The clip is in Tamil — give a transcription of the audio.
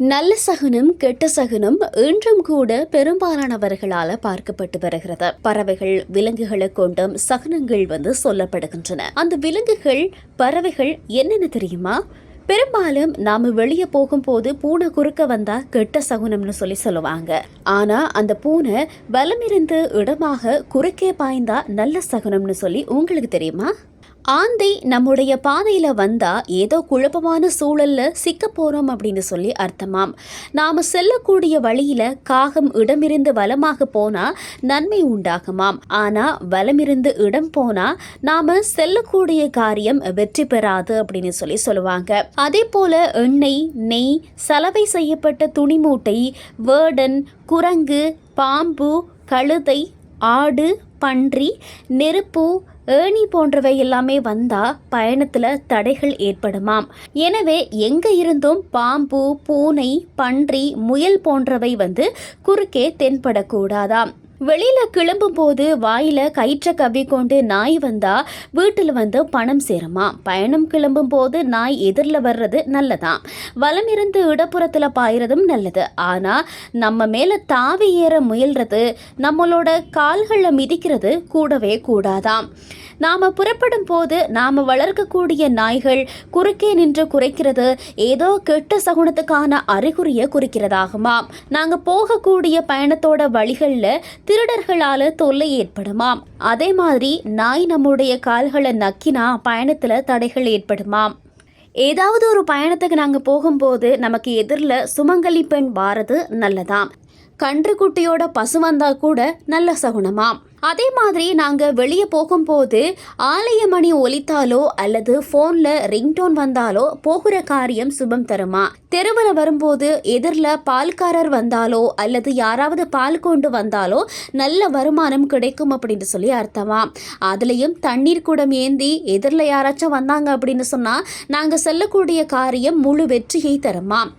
நல்ல சகுனம் கெட்ட சகுனம் இன்றும் கூட பெரும்பாலானவர்களால பார்க்கப்பட்டு வருகிறது. பறவைகள் விலங்குகளை கொண்டும் சகுனங்கள் வந்து சொல்லப்படுகின்றன. அந்த விலங்குகள் பறவைகள் என்னென்ன தெரியுமா? பெரும்பாலும் நாம வெளியே போகும்போது பூனை குறுக்க வந்தா கெட்ட சகுனம்னு சொல்லி சொல்லுவாங்க. ஆனா அந்த பூனை பலமிருந்து இடமாக குறுக்கே பாய்ந்தா நல்ல சகுனம்னு சொல்லி உங்களுக்கு தெரியுமா? ஆந்தை நம்முடைய பாதையில் வந்தால் ஏதோ குழப்பமான சூழலில் சிக்க போகிறோம் அப்படின்னு சொல்லி அர்த்தமாம். நாம் செல்லக்கூடிய வழியில் காகம் இடமிருந்து வலமாக போனால் நன்மை உண்டாகுமாம். ஆனால் வலமிருந்து இடம் போனால் நாம் செல்லக்கூடிய காரியம் வெற்றி பெறாது அப்படின்னு சொல்லி சொல்லுவாங்க. அதே போல் எண்ணெய் நெய் சலவை செய்யப்பட்ட துணி மூட்டை வேர்டன் குரங்கு பாம்பு கழுதை ஆடு பன்றி நெருப்பு ஏணி போன்றவை எல்லாமே வந்தால் பயணத்தில் தடைகள் ஏற்படுமாம். எனவே எங்கே இருந்தும் பாம்பு பூனை பன்றி முயல் போன்றவை வந்து குறுக்கே தென்படக்கூடாதாம். வெளியில கிளம்பும் போது வாயில கயிற்ற கவி கொண்டு நாய் வந்தா வீட்டில் வந்து பணம் சேருமா? பயணம் கிளம்பும் போது நாய் எதிரில் வர்றது நல்லதாம் வலம் இருந்து இடப்புறத்துல பாயறதும் நல்லது. ஆனா நம்ம மேல தாவி ஏற முயல்றது நம்மளோட கால்களை மிதிக்கிறது கூடவே கூடாதாம் நாம புறப்படும் போது நாம வளர்க்கக்கூடிய நாய்கள் குறுக்கே நின்று குறைக்கிறது ஏதோ கெட்ட சகுனத்துக்கான அறிகுறியை குறிக்கிறதாகுமாம் நாங்க போகக்கூடிய பயணத்தோட வழிகளில் திருடர்களால தொல்லை ஏற்படுமாம். அதே மாதிரி நாய் நம்முடைய கால்களை நக்கினா பயணத்துல தடைகள் ஏற்படுமாம். ஏதாவது ஒரு பயணத்துக்கு நாங்கள் போகும்போது நமக்கு எதிரில் சுமங்கலி பெண் வாரது நல்லதாம். கன்றுக்குட்டியோட பசு வந்தா கூட நல்ல சகுனமாம் அதே மாதிரி நாங்கள் வெளியே போகும்போது ஆலய மணி ஒலித்தாலோ அல்லது ஃபோனில் ரிங்டோன் வந்தாலோ போகிற காரியம் சுபம் தருமா? தெருவில் வரும்போது எதிரில் பால்காரர் வந்தாலோ அல்லது யாராவது பால் கொண்டு வந்தாலோ நல்ல வருமானம் கிடைக்கும் அப்படின்னு சொல்லி அர்த்தமா? அதுலேயும் தண்ணீர் குடம் ஏந்தி எதிரில் யாராச்சும் வந்தாங்க அப்படின்னு சொன்னால் நாங்கள் செல்லக்கூடிய காரியம் முழு வெற்றியை தருமா?